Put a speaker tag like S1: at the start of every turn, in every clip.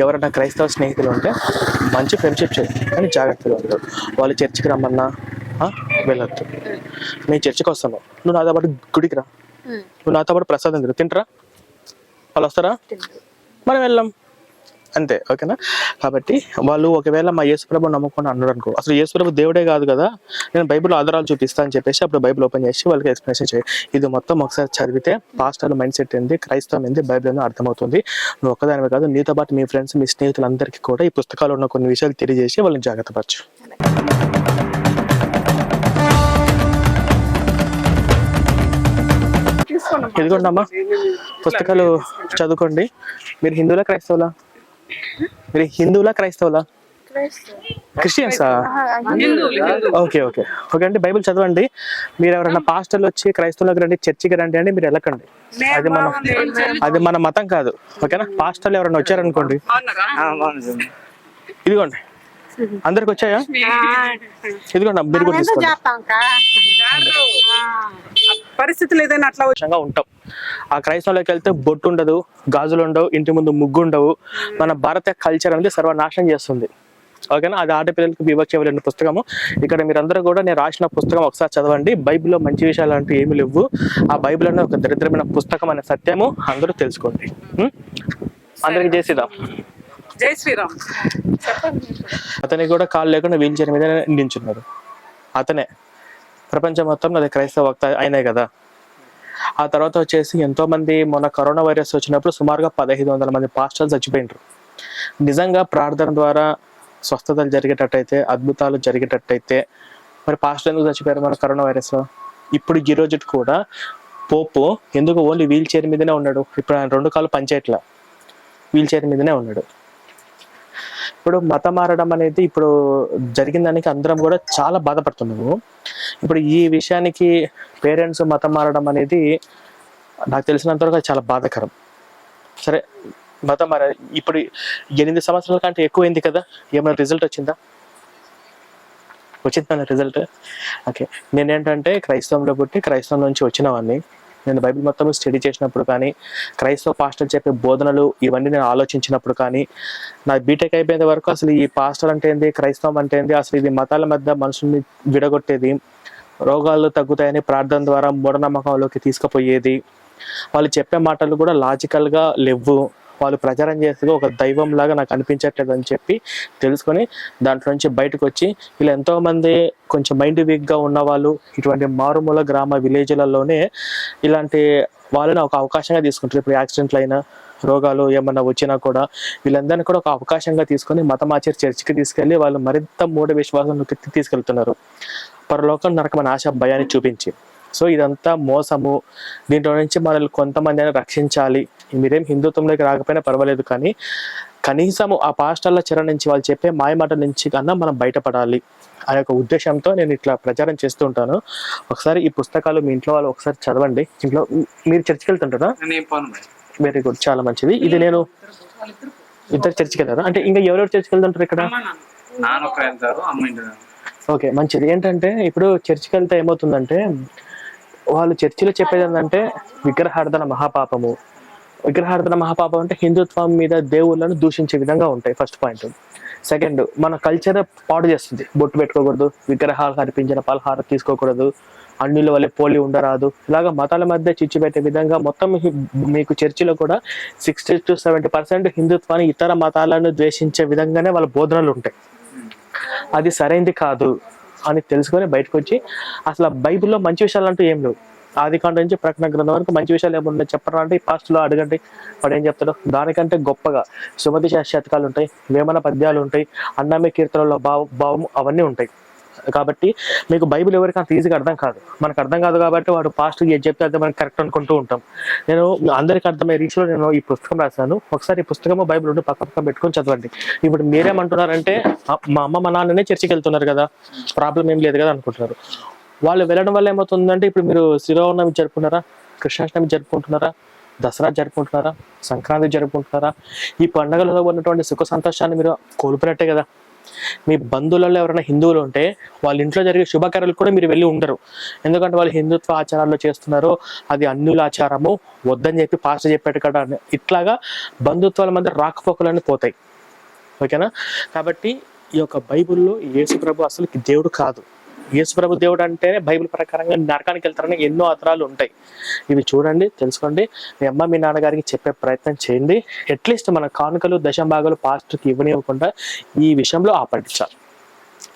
S1: ఎవరైనా క్రైస్తవ స్నేహితులు ఉంటే మంచి ఫ్రెండ్షిప్ చేయి కానీ జాగ్రత్తగా ఉంటారు వాళ్ళు చర్చికి రమ్మన్నా వెళ్ళొద్దు. నేను చర్చికి వస్తాను నువ్వు నాతో పాటు గుడికి రా. నువ్వు నాతో పాటు ప్రసాదం తిరు తింటరా? వాళ్ళు వస్తారా? మనం వెళ్ళాం. అంతే ఓకేనా? కాబట్టి వాళ్ళు ఒకవేళ మా యేసుప్రభు నమ్ముకొని అన్నాడు అనుకో అసలు యేసుప్రభు దేవుడే కాదు కదా? నేను బైబిల్ ఆధారాలు చూపిస్తా అని చెప్పేసి అప్పుడు బైబిల్ ఓపెన్ చేసి వాళ్ళకి ఎక్స్ప్లెనేషన్ చేయి. ఇది మొత్తం ఒకసారి చదివితే పాస్టర్ మైండ్ సెట్ ఏంది క్రైస్తవం ఏంది బైబిల్ ఏంది అర్థమవుతుంది. నువ్వు ఒక్కదానివే కాదు నీతో పాటు మీ ఫ్రెండ్స్ మీ స్నేహితులందరికీ కూడా ఈ పుస్తకాలు ఉన్న కొన్ని విషయాలు తెలియజేసి వాళ్ళని జాగ్రత్త పరచు ఇదిగోండి అమ్మా పుస్తకాలు చదువుకోండి. మీరు హిందువులా క్రైస్తవులా? మీరు హిందువులా క్రైస్తవులా? క్రిస్టియన్సా? Okay okay. ఓకే అండి బైబిల్ చదవండి. మీరు ఎవరైనా పాస్టర్లు వచ్చి క్రైస్తవులకు రండి చర్చికి రండి అంటే మీరు వెళ్ళకండి. అది మన అది మన మతం కాదు. ఓకేనా? పాస్టర్లు ఎవరైనా వచ్చారనుకోండి. ఇదిగోండి. అందరికి వచ్చాయా? ఇదిగోండి మీరు కూడా తీసుకోండి.
S2: పరిస్థితులు ఏదైనా అట్లా
S1: సంతోషంగా ఉంటాం. ఆ క్రైస్తవులోకి వెళ్తే బొట్టు ఉండదు గాజులు ఉండవు ఇంటి ముందు ముగ్గు ఉండవు. మన భారత కల్చర్ అనేది సర్వనాశనం చేస్తుంది. ఓకేనా? అది ఆడపిల్లలకు వివక్ష ఇవ్వలేని పుస్తకము. ఇక్కడ మీరందరూ కూడా నేను రాసిన పుస్తకం ఒకసారి చదవండి. బైబిల్లో మంచి విషయాలు అంటూ ఏమీ లేవు. ఆ బైబిల్ అనే ఒక దరిద్రమైన పుస్తకం అనే సత్యము అందరూ తెలుసుకోండి? అందరికి చేసిదాం
S2: జై శ్రీరామ్.
S1: అతనికి కూడా కాళ్ళు లేకుండా వీల్ చైర్ మీద నించున్నాడు. అతనే. ప్రపంచం మొత్తం అది క్రైస్తవ వక్త అయినాయి కదా. ఆ తర్వాత వచ్చేసి ఎంతో మంది మొన్న కరోనా వైరస్ వచ్చినప్పుడు సుమారుగా పదహైదు వందల మంది పాస్టర్లు చచ్చిపోయినారు. నిజంగా ప్రార్థన ద్వారా స్వస్థతలు జరిగేటట్టయితే అద్భుతాలు జరిగేటట్టయితే మరి పాస్టర్ ఎందుకు చచ్చిపోయారు మన కరోనా వైరస్? ఇప్పుడు ఈ రోజు కూడా పోపు ఎందుకు ఓన్లీ వీల్ చైర్ మీదనే ఉన్నాడు? ఇప్పుడు ఆయన రెండు కాళ్ళు పంచేట్ల. వీల్ చైర్ మీదనే ఉన్నాడు. ఇప్పుడు మతం మారడం అనేది ఇప్పుడు జరిగిన దానికి అందరం కూడా చాలా బాధపడుతున్నాము. ఇప్పుడు ఈ విషయానికి పేరెంట్స్ మతం మారడం అనేది నాకు తెలిసినంతవరకు చాలా బాధాకరం. సరే మతం మార ఇప్పుడు ఎనిమిది సంవత్సరాల కంటే ఎక్కువైంది కదా ఏమైనా రిజల్ట్ వచ్చిందా? వచ్చిందా రిజల్ట్? ఓకే నేనేంటంటే క్రైస్తవంలో పుట్టి క్రైస్తవం నుంచి వచ్చినవాడిని నేను బైబిల్ మొత్తం స్టడీ చేసినప్పుడు కానీ క్రైస్తవ పాస్టర్ చెప్పే బోధనలు ఇవన్నీ నేను ఆలోచించినప్పుడు కానీ నా బీటెక్ అయిపోయేంత వరకు అసలు ఈ పాస్టర్ అంటే ఏంది క్రైస్తవం అంటే ఏంది అసలు ఇది మతాల మధ్య మనుషుల్ని విడగొట్టేది రోగాలు తగ్గుతాయని ప్రార్థన ద్వారా మూఢనమ్మకంలోకి తీసుకుపోయేది. వాళ్ళు చెప్పే మాటలు కూడా లాజికల్గా లేవు. వాళ్ళు ప్రచారం చేస్తూ ఒక దైవం లాగా నాకు అనిపించట్లేదు అని చెప్పి తెలుసుకొని దాంట్లో నుంచి బయటకు వచ్చి వీళ్ళు ఎంతో మంది కొంచెం మైండ్ వీక్గా ఉన్న వాళ్ళు ఇటువంటి మారుమూల గ్రామ విలేజ్లలోనే ఇలాంటి వాళ్ళని ఒక అవకాశంగా తీసుకుంటారు. ఇప్పుడు యాక్సిడెంట్లు అయినా రోగాలు ఏమన్నా వచ్చినా కూడా వీళ్ళందరినీ కూడా ఒక అవకాశంగా తీసుకొని మతమాచారి చర్చికి తీసుకెళ్ళి వాళ్ళు మరింత మూఢ విశ్వాసంలోకి తీసుకెళ్తున్నారు. పరలోకం నరకమైన ఆశ భయాన్ని చూపించి. సో ఇదంతా మోసము. దీంట్లో నుంచి మనల్ని కొంతమంది అయినా రక్షించాలి. మీరేం హిందుత్వంలోకి రాకపోయినా పర్వాలేదు కానీ కనీసము ఆ పాస్టర్ల చెర నుంచి వాళ్ళు చెప్పే మాయమాట నుంచి కన్నా మనం బయటపడాలి అనే ఒక ఉద్దేశంతో నేను ఇట్లా ప్రచారం చేస్తూ ఉంటాను. ఒకసారి ఈ పుస్తకాలు మీ ఇంట్లో వాళ్ళు ఒకసారి చదవండి. ఇంట్లో మీరు చర్చికి వెళ్తుంటారా? Very good. చాలా మంచిది. ఇది నేను ఇద్దరు చర్చికి వెళ్ళారు అంటే ఇంకా ఎవరెవరు చర్చికి వెళ్తుంటారు ఇక్కడ?
S3: వెళ్తారు.
S1: ఓకే మంచిది. ఏంటంటే ఇప్పుడు చర్చికి వెళ్తే ఏమవుతుందంటే వాళ్ళు చర్చిలో చెప్పేది ఏంటంటే విగ్రహార్థన మహాపాపము. విగ్రహార్థన మహాపాపం అంటే హిందుత్వం మీద దేవుళ్ళను దూషించే విధంగా ఉంటాయి ఫస్ట్ పాయింట్ సెకండ్ మన కల్చర్ పాడు చేస్తుంది. బొట్టు పెట్టుకోకూడదు విగ్రహాలు కనిపించిన పలహారం తీసుకోకూడదు అన్నిల వల్ల పోలి ఉండరాదు. ఇలాగ మతాల మధ్య చిచ్చు పెట్టే విధంగా మొత్తం మీకు చర్చిలో కూడా సిక్స్టీ టు సెవెంటీ పర్సెంట్ హిందుత్వాన్ని ఇతర మతాలను ద్వేషించే విధంగానే వాళ్ళ బోధనలు ఉంటాయి. అది సరైంది కాదు. అని తెలుసుకొని బయటకు వచ్చి అసలు ఆ బైబిల్లో మంచి విషయాలు అంటూ ఏం లేవు. ఆది కాండ నుంచి ప్రకటన గ్రంథం వరకు మంచి విషయాలు ఏమన్నా చెప్పరా అంటే ఈ పాస్ట్లో అడగండి. వాడు ఏం చెప్తాడు? దానికంటే గొప్పగా సుమతి శతకాలు ఉంటాయి వేమన పద్యాలు ఉంటాయి అన్నమే కీర్తనలో భావ భావం అవన్నీ ఉంటాయి. కాబట్టి మీకు బైబిల్ ఎవరికి అంత ఈజీగా అర్థం కాదు. మనకు అర్థం కాదు కాబట్టి వాడు పాస్ట్ ఏది చెప్తే అది మనం కరెక్ట్ అనుకుంటూ ఉంటాం. నేను అందరికి అర్థమయ్యే రీచ్లో నేను ఈ పుస్తకం రాశాను. ఒకసారి ఈ పుస్తకము బైబిల్ ఉండి పక్క పక్క పెట్టుకొని చదవండి. ఇప్పుడు మీరేమంటున్నారంటే మా అమ్మ మా నాన్ననే చర్చికి వెళ్తున్నారు కదా ప్రాబ్లం ఏం లేదు కదా అనుకుంటున్నారు. వాళ్ళు వెళ్ళడం వల్ల ఏమవుతుందంటే ఇప్పుడు మీరు శ్రీరామనవమి జరుపుకున్నారా కృష్ణాష్టమి జరుపుకుంటున్నారా దసరా జరుపుకుంటున్నారా సంక్రాంతి జరుపుకుంటున్నారా ఈ పండుగలలో ఉన్నటువంటి సుఖ సంతోషాన్ని మీరు కోల్పోయినట్టే కదా. మీ బంధువులలో ఎవరైనా హిందువులు ఉంటే వాళ్ళ ఇంట్లో జరిగే శుభకార్యాలు కూడా మీరు వెళ్ళి ఉండరు. ఎందుకంటే వాళ్ళు హిందుత్వ ఆచారాలు చేస్తున్నారో అది అన్యుల ఆచారము వద్దని చెప్పి పాస్టర్ చెప్పాడు కదా అని. ఇట్లాగా బంధుత్వాల మధ్య రాకపోకలన్నీ పోతాయి. ఓకేనా? కాబట్టి ఈ యొక్క బైబిల్లో యేసు ప్రభు అసలు దేవుడు కాదు. యేసు ప్రభు దేవుడు అంటేనే బైబిల్ ప్రకారంగా నరకానికి వెళ్తారని ఎన్నో అతరాలు ఉంటాయి. ఇవి చూడండి తెలుసుకోండి. మీ అమ్మ మీ నాన్నగారికి చెప్పే ప్రయత్నం చేయండి. అట్లీస్ట్ మన కానుకలు దశంభాగాలు పాస్టర్కి ఇవ్వనివ్వకుండా ఈ విషయంలో ఆపడించాలి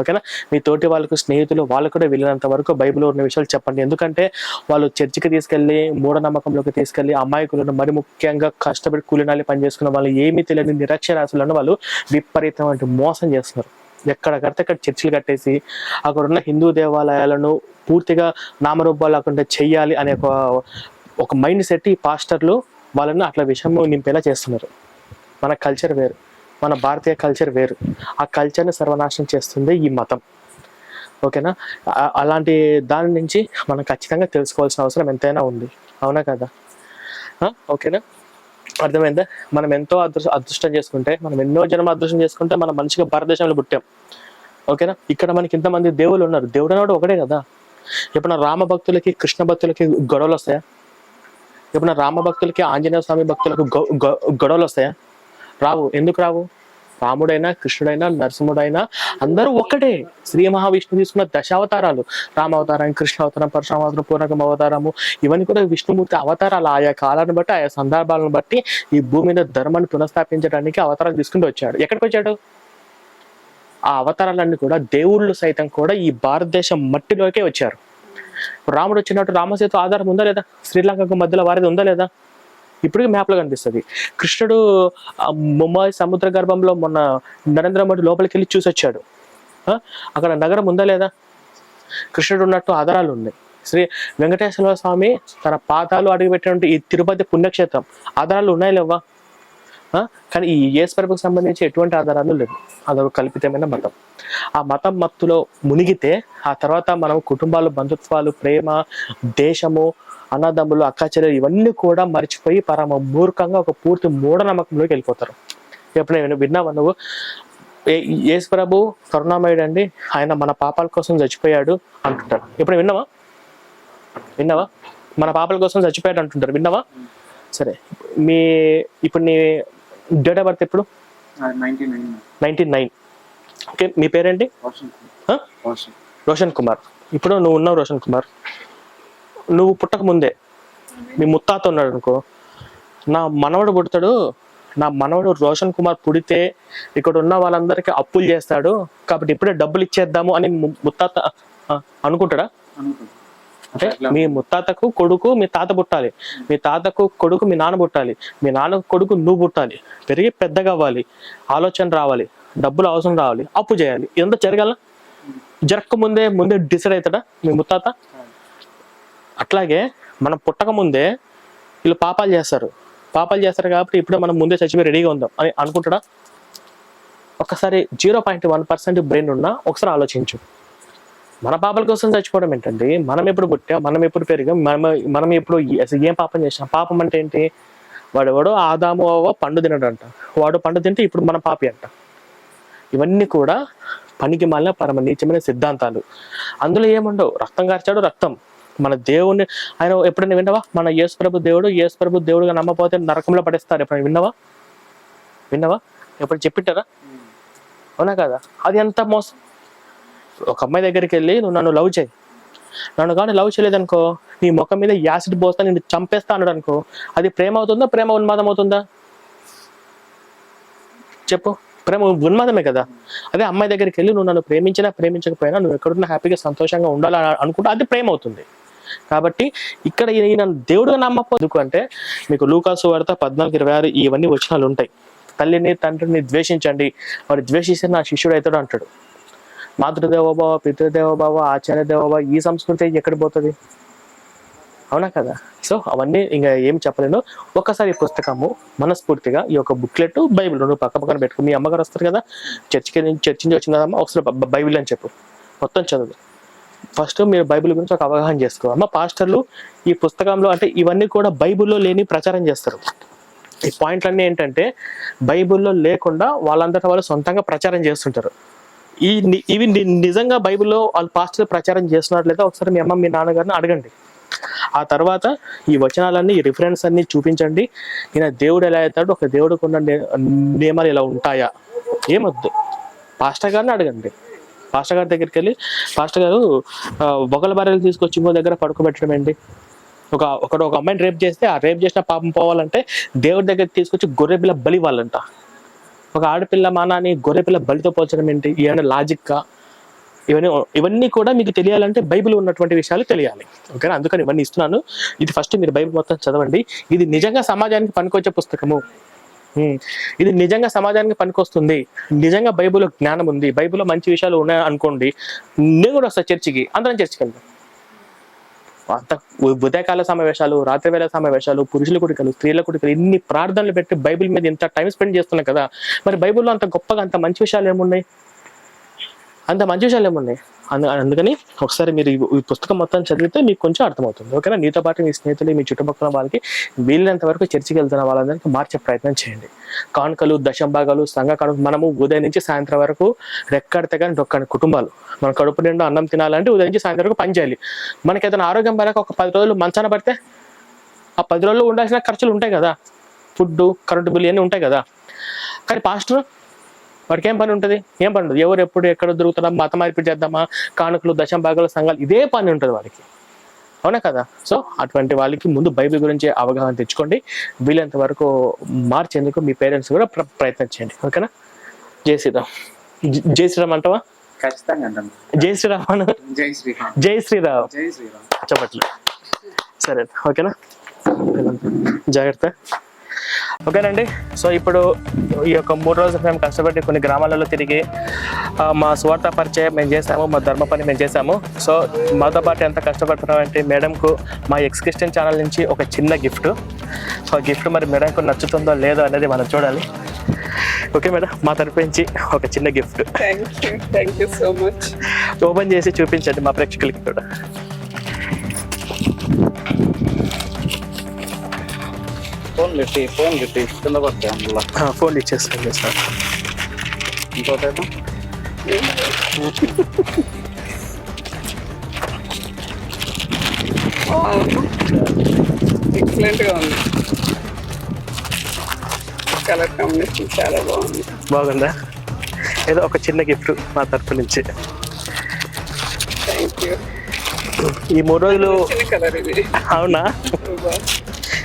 S1: ఓకేనా? మీ తోటి వాళ్ళకు స్నేహితులు వాళ్ళు కూడా వెళ్ళినంత వరకు బైబిల్లో ఉన్న విషయాలు చెప్పండి. ఎందుకంటే వాళ్ళు చర్చికి తీసుకెళ్ళి మూఢనమ్మకంలోకి తీసుకెళ్ళి అమాయకులను మరి ముఖ్యంగా కష్టపడి కూలినాలి పనిచేసుకున్న వాళ్ళు ఏమీ తెలియని నిరక్షరాశులను వాళ్ళు విపరీతమైన మోసం చేస్తున్నారు. ఎక్కడ కడితే అక్కడ చర్చిలు కట్టేసి అక్కడ ఉన్న హిందూ దేవాలయాలను పూర్తిగా నామరూపాలు లేకుండా చెయ్యాలి అనే ఒక ఒక మైండ్ సెట్ ఈ పాస్టర్లు వాళ్ళని అట్లా విషయం నింపేలా చేస్తున్నారు. మన కల్చర్ వేరు. మన భారతీయ కల్చర్ వేరు. ఆ కల్చర్ని సర్వనాశనం చేస్తుంది ఈ మతం. ఓకేనా? అలాంటి దాని నుంచి మనం ఖచ్చితంగా తెలుసుకోవాల్సిన అవసరం ఎంతైనా ఉంది. అవునా కదా? ఓకేనా? అర్థమైందా? మనం ఎంతో అదృ అదృష్టం చేసుకుంటే మనం ఎన్నో జన్మ అదృష్టం చేసుకుంటే మనం మంచిగా భారతదేశంలో పుట్టాం. ఓకేనా? ఇక్కడ మనకి ఇంతమంది దేవుళ్ళు ఉన్నారు. దేవుడు అన్నాడు ఒకటే కదా? ఇప్పుడు రామ భక్తులకి కృష్ణ భక్తులకి గొడవలు వస్తాయా? ఇప్పుడు రామ భక్తులకి ఆంజనేయ స్వామి భక్తులకు గొ- గొ- గొడవలు వస్తాయా? రావు. ఎందుకు రావు? రాముడైనా కృష్ణుడైనా నరసింహుడైనా అందరూ ఒక్కటే. శ్రీ మహావిష్ణువు తీసుకున్న దశావతారాలు. రామావతారం కృష్ణ అవతారం పరశురామావతారం పూర్ణకం అవతారము. ఇవన్నీ కూడా విష్ణుమూర్తి అవతారాలు. ఆయా కాలాన్ని బట్టి ఆయా సందర్భాలను బట్టి ఈ భూమి మీద ధర్మాన్ని పునఃస్థాపించడానికి అవతారాలు తీసుకుంటూ వచ్చాడు. ఎక్కడికి వచ్చాడు? ఆ అవతారాలన్నీ కూడా దేవుళ్ళు సైతం కూడా ఈ భారతదేశం మట్టిలోకే వచ్చారు. రాముడు వచ్చినట్టు రామసేతు ఆధారం ఉందా లేదా? శ్రీలంకకు మధ్యలో వారిది ఉందా లేదా? ఇప్పటికీ మ్యాప్లో కనిపిస్తుంది. కృష్ణుడు ముంబాయి ముంబై సముద్ర గర్భంలో మొన్న నరేంద్ర మోడీ లోపలికి వెళ్ళి చూసి వచ్చాడు అక్కడ నగరం ఉందా లేదా? కృష్ణుడు ఉన్నట్టు ఆధారాలు ఉన్నాయి. శ్రీ వెంకటేశ్వర స్వామి తన పాదాలు అడుగుపెట్టినటువంటి ఈ తిరుపతి పుణ్యక్షేత్రం ఆధారాలు ఉన్నాయి లేవా కానీ ఈ యేసు ప్రభుకు సంబంధించి ఎటువంటి ఆధారాలు లేవు. అదొక కల్పితమైన మతం. ఆ మతం మత్తులో మునిగితే ఆ తర్వాత మనం కుటుంబాలు బంధుత్వాలు ప్రేమ దేశము అన్నదమ్ములు అక్కాచెల్లెలు ఇవన్నీ కూడా మర్చిపోయి పరమ మూర్ఖంగా ఒక పూర్తి మూఢనమ్మకంలోకి వెళ్ళిపోతారు. ఎప్పుడైనా విన్నావా నువ్వు? యేసు ప్రభు కరుణామయుడు అండి ఆయన మన పాపాల కోసం చచ్చిపోయాడు అంటుంటారు. ఎప్పుడు విన్నావా? విన్నావా? మన పాపాల కోసం చచ్చిపోయాడు అంటుంటారు. విన్నావా? సరే మీ ఇప్పుడు నీ డేట్ ఆఫ్ బర్త్ ఎప్పుడు?
S3: Ninety nine.
S1: ఓకే మీ పేరేంటి? రోషన్ కుమార్. ఇప్పుడు నువ్వు ఉన్నావు రోషన్ కుమార్. నువ్వు పుట్టక ముందే మీ ముత్తాత ఉన్నాడు అనుకో నా మనవడు పుడతాడు నా మనవడు రోషన్ కుమార్ పుడితే ఇక్కడ ఉన్న వాళ్ళందరికీ అప్పులు చేస్తాడు కాబట్టి ఇప్పుడే డబ్బులు ఇచ్చేద్దాము అని ముత్తాత అనుకుంటాడా? అంటే మీ ముత్తాతకు కొడుకు మీ తాత పుట్టాలి. మీ తాతకు కొడుకు మీ నాన్న పుట్టాలి. మీ నాన్నకు కొడుకు నువ్వు పుట్టాలి. పెరిగి పెద్దగా అవ్వాలి. ఆలోచన రావాలి. డబ్బులు అవసరం రావాలి. అప్పు చేయాలి. ఇదంతా జరగాల? జరగక ముందే ముందే డిసైడ్ అవుతాడా మీ ముత్తాత? అట్లాగే మనం పుట్టక ముందే వీళ్ళు పాపాలు చేస్తారు. పాపాలు చేస్తారు కాబట్టి ఇప్పుడు మనం ముందే చచ్చిపోయి రెడీగా ఉందాం అని అనుకుంటాడా? ఒకసారి zero point one percent brain ఉన్నా ఒకసారి ఆలోచించు. మన పాపాల కోసం చచ్చిపోవడం ఏంటండి? మనం ఎప్పుడు పుట్టాం? మనం ఎప్పుడు పెరిగాం? మనం మనం ఎప్పుడు ఏం పాపం చేసాం పాపం అంటే ఏంటి? వాడు ఎవడో ఆదాము పండు తినడంట. వాడు పండు తింటే ఇప్పుడు మన పాపి అంట. ఇవన్నీ కూడా పనికి మాలిన పరమ నీచమైన సిద్ధాంతాలు. అందులో ఏముండవు? రక్తం కార్చాడు రక్తం. మన దేవుణ్ణి ఆయన ఎప్పుడైనా విన్నావా? మన యేసు ప్రభు దేవుడు యేసుప్రభు దేవుడుగా నమ్మపోతే నరకంలో పడేస్తారు. ఎప్పుడైనా విన్నావా? విన్నావా? ఎప్పుడు చెప్పింటారా? అవునా కదా? అది ఎంత మోసం? ఒక అమ్మాయి దగ్గరికి వెళ్ళి నువ్వు నన్ను లవ్ చేయి. నన్ను కానీ లవ్ చేయలేదనుకో నీ ముఖం మీద యాసిడ్ పోస్తా నేను చంపేస్తా అన్నాడు అనుకో అది ప్రేమ అవుతుందా? ప్రేమ ఉన్మాదం అవుతుందా? చెప్పు. ప్రేమ ఉన్మాదమే కదా. అదే అమ్మాయి దగ్గరికి వెళ్ళి నువ్వు నన్ను ప్రేమించినా ప్రేమించకపోయినా నువ్వు ఎక్కడున్నా హ్యాపీగా సంతోషంగా ఉండాలని అనుకుంటే అది ప్రేమ అవుతుంది. కాబట్టి ఇక్కడ ఈయన దేవుడు నమ్మకపోదుకు అంటే మీకు లూకాసు వార్త పద్నాలుగు ఇరవై ఆరు ఇవన్నీ వచనాలు ఉంటాయి. తల్లిని తండ్రిని ద్వేషించండి. వాడు ద్వేషిస్తే నా శిష్యుడు అవుతాడు అంటాడు. మాతృదేవోభావ పితృదేవోభావ ఆచార్య దేవోభావ ఈ సంస్కృతి ఎక్కడ పోతుంది? అవునా కదా? సో అవన్నీ ఇంకా ఏం చెప్పలేను. ఒక్కసారి ఈ పుస్తకము మనస్ఫూర్తిగా ఈ యొక్క బుక్లెట్ బైబిల్ రెండు పక్క పక్కన పెట్టుకో మీ అమ్మగారు వస్తారు కదా? చర్చికి చర్చి నుంచి వచ్చిందమ్మా ఒకసారి బైబిల్ అని చెప్పు. మొత్తం చదువు. ఫస్ట్ మీరు బైబిల్ గురించి ఒక అవగాహన చేసుకో అమ్మ పాస్టర్లు ఈ పుస్తకంలో అంటే ఇవన్నీ కూడా బైబిల్లో లేని ప్రచారం చేస్తారు. ఈ పాయింట్లన్నీ ఏంటంటే బైబిల్లో లేకుండా వాళ్ళంతటా వాళ్ళు సొంతంగా ప్రచారం చేస్తుంటారు. ఈ ఇవి నిజంగా బైబిల్లో వాళ్ళు పాస్టర్ ప్రచారం చేస్తున్నట్లయితే ఒకసారి మీ అమ్మ మీ నాన్నగారిని అడగండి. ఆ తర్వాత ఈ వచనాలన్నీ ఈ రిఫరెన్స్ అన్ని చూపించండి. ఈయన దేవుడు ఎలా అవుతాడు ఒక దేవుడికి ఉన్న నియమాలు ఇలా ఉంటాయా? ఏమొద్దు. పాస్టర్ గారిని అడగండి. పాస్టర్ గారి దగ్గరికి వెళ్ళి పాస్టర్ గారు ఆ, బొగల తీసుకొచ్చి ఇంకో దగ్గర పడుకోబెట్టడం ఏంటి? ఒక ఒకడు ఒక అమ్మాయిని రేప్ చేస్తే ఆ రేప్ చేసిన పాపం పోవాలంటే దేవుడి దగ్గర తీసుకొచ్చి గొర్రె పిల్ల బలి ఇవ్వాలంట. ఒక ఆడపిల్ల మానాన్ని గొర్రె పిల్ల బలితో పోల్చడం ఏంటి? ఏమైనా లాజిక్గా ఇవన్నీ ఇవన్నీ కూడా మీకు తెలియాలంటే బైబిల్ ఉన్నటువంటి విషయాలు తెలియాలి. ఓకేనా? అందుకని ఇవన్నీ ఇస్తున్నాను. ఇది ఫస్ట్ మీరు బైబిల్ మొత్తం చదవండి. ఇది నిజంగా సమాజానికి పనికొచ్చే పుస్తకము. ఇది నిజంగా సమాజానికి పనికొస్తుంది. నిజంగా బైబిల్లో జ్ఞానం ఉంది. బైబిల్లో మంచి విషయాలు ఉన్నాయి అనుకోండి నేను కూడా వస్తా చర్చికి అందరం చర్చికి వెళ్దాం. అంత ఉదయకాల సమావేశాలు రాత్రివేళ సమావేశాలు పురుషుల కుడికలు స్త్రీల కుడికలు ఇన్ని ప్రార్థనలు పెట్టి బైబిల్ మీద ఇంత టైం స్పెండ్ చేస్తున్నాం కదా. మరి బైబిల్లో అంత గొప్పగా అంత మంచి విషయాలు ఏమున్నాయి? అంత మంచి విషయాలు ఏమున్నాయి? అందు అందుకని ఒకసారి మీరు ఈ పుస్తకం మొత్తం చదివితే మీకు కొంచెం అర్థమవుతుంది. ఓకేనా? మీతో పాటు మీ స్నేహితులు మీ చుట్టుపక్కల వాళ్ళకి వీలైనంత వరకు చర్చికి వెళ్తున్న వాళ్ళందరికీ మార్చే ప్రయత్నం చేయండి. కానుకలు దశంభాగాలు సంఘ కడుపు మనము ఉదయం నుంచి సాయంత్రం వరకు రెక్కడితే కానీ డొక్కని కుటుంబాలు. మన కడుపు నిండా అన్నం తినాలంటే ఉదయం నుంచి సాయంత్రం వరకు పని చేయాలి. మనకి ఏదైనా ఆరోగ్యం పడక ఒక పది రోజులు మంచాన పడితే ఆ పది రోజులు ఉండాల్సిన ఖర్చులు ఉంటాయి కదా. ఫుడ్ కరెంటు బిల్లు ఇవన్నీ ఉంటాయి కదా. కానీ పాస్టర్ వాడికి ఏం పని ఉంటుంది? ఏం పని ఉంటుంది ఎవరు ఎప్పుడు ఎక్కడ దొరుకుతారా మత మార్పిడి చేద్దామా? కానుకలు దశం భాగాలు సంఘాలు ఇదే పని ఉంటుంది వాడికి. అవునా కదా? సో అటువంటి వాళ్ళకి ముందు బైబిల్ గురించి అవగాహన తెచ్చుకోండి. వీలైనంత వరకు మార్చేందుకు మీ పేరెంట్స్ కూడా ప్ర- ప్రయత్నం చేయండి. ఓకేనా? జై శ్రీరామ్. జ- శ్రీరామ్ అంటావా? జై శ్రీరామ్.
S3: జై శ్రీరామ్.
S1: జై శ్రీరామ్. చెప్పట్లే. సరే ఓకేనా? జాగ్రత్త. ఓకేనండి? సో ఇప్పుడు ఈ యొక్క మూడు రోజులు మేము కష్టపడి కొన్ని గ్రామాలలో తిరిగి మా స్వార్థ పరిచయం మేము చేసాము మా ధర్మ పని మేము చేసాము సో మాతో పాటు ఎంత కష్టపడుతున్నామంటే మేడంకు మా ఎక్స్ క్రిస్టియన్ ఛానల్ నుంచి ఒక చిన్న గిఫ్ట్. సో ఆ గిఫ్ట్ మరి మేడంకు నచ్చుతుందో లేదో అనేది మనం చూడాలి. ఓకే మేడం మా తరపు నుంచి ఒక చిన్న gift.
S2: Thank you so much
S1: open చేసి చూపించండి మా ప్రేక్షకులకి కూడా.
S3: ఫోన్ పెట్టి ఫోన్ పెట్టి కింద పడతాయి అందులో
S1: ఫోన్ ఇచ్చేస్తాను సార్.
S3: ఇంకోటి ఏదో
S2: ఎక్సలెంట్గా ఉంది. కలర్ కాంబినేషన్ చాలా బాగుంది.
S1: బాగుందా? ఏదో ఒక చిన్న గిఫ్ట్ మా తరపు నుంచి.
S2: థ్యాంక్ యూ
S1: ఈ మూడు రోజులు
S2: చిన్న కలర్ ఇది.
S1: అవునా.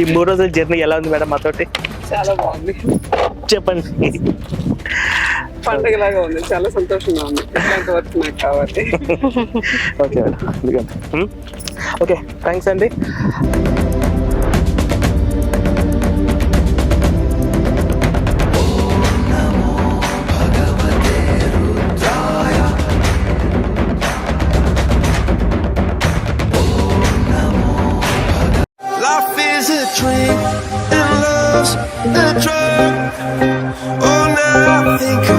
S1: ఈ మూడు రోజుల జర్నీ ఎలా ఉంది మేడం మాతోటి?
S2: చాలా బాగుంది.
S1: చెప్పండి.
S2: పండగలాగా ఉంది. చాలా సంతోషంగా ఉంది. వర్క్ నాకు కావాలి.
S1: Okay madam? ఓకే థ్యాంక్స్ అండి.
S4: think